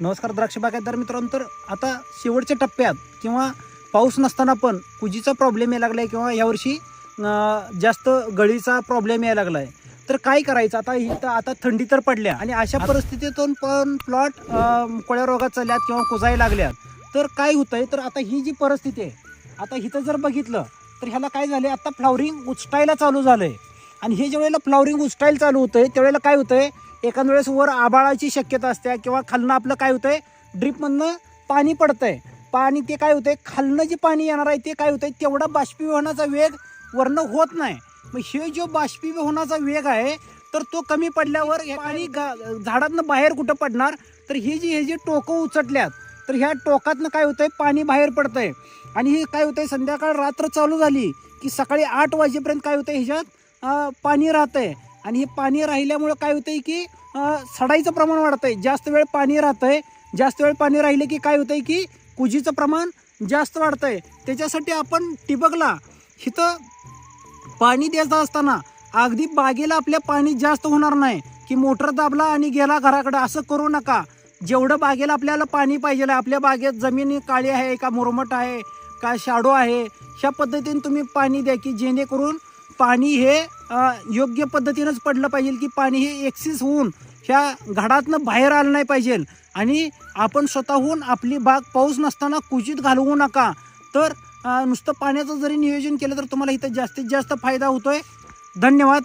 नमस्कार द्राक्ष बागायतदार मित्रांनो तर आता शेवटच्या टप्प्यात किंवा पाऊस नसताना पण कुजीचा प्रॉब्लेम यायला लागलाय किंवा यावर्षी जास्त गळीचा प्रॉब्लेम यायला लागलाय. तर काय करायचं? आता इथं आता थंडी तर पडल्या आणि अशा परिस्थितीतून पण प्लॉट कोळ्या रोगात चालल्यात किंवा कुजायला लागल्यात. तर काय होतंय? तर आता ही जी परिस्थिती आहे आता इथं जर बघितलं तर ह्याला काय झालंय? आता फ्लॉवरिंग उचटायला चालू झालंय. आणि हे ज्या वेळेला फ्लॉवरिंग उचटायला चालू आहे त्यावेळेला काय होतं आहे एखाद्या वेळेस वर आबाळाची शक्यता असते किंवा खालनं आपलं काय होतं आहे ड्रीपमधनं पाणी पडतंय. पाणी ते काय होतं आहे खालनं जे पाणी येणार आहे ते काय होतं आहे तेवढा बाष्पीभवनाचा वेग वरनं होत नाही. मग हे जो बाष्पीभवनाचा वेग आहे तर तो कमी पडल्यावर पाणी गा- झाडातनं बाहेर कुठं पडणार? तर ही जी हे जे टोकं उचटल्यात तर ह्या टोकातनं काय होतंय? पाणी बाहेर पडतंय. आणि हे काय होतंय? संध्याकाळ रात्र चालू झाली की सकाळी आठ वाजेपर्यंत काय होतंय ह्याच्यात? पाणी पाणी राहतंय. आणि हे पाणी राहिल्यामुळं काय होतंय की सडाईचं प्रमाण वाढतंय. जास्त वेळ पाणी राहतंय. जास्त वेळ पाणी राहिले की काय होतंय की कुजीचं प्रमाण जास्त वाढतंय. त्याच्यासाठी आपण टिबकला इथं पाणी द्यायचं असताना अगदी बागेला आपल्या पाणी जास्त होणार नाही की मोटर दाबला आणि गेला घराकडे. असं करू नका. जेवढं बागेला आपल्याला पाणी पाहिजे आपल्या बागेत जमीन काळी आहे का मुरमट आहे का शाडो आहे ह्या पद्धतीने तुम्ही पाणी द्या की जेणेकरून पाणी हे योग्य पद्धतीनंच पडलं पाहिजे की पाणी हे एक्सिस होऊन ह्या घडातनं बाहेर आलं नाही पाहिजे. आणि आपण स्वतःहून आपली बाग पाऊस नसताना कुचित घालवू नका. तर नुसतं पाण्याचं जरी नियोजन केलं तर तुम्हाला इथं जास्तीत जास्त फायदा होतोय. धन्यवाद.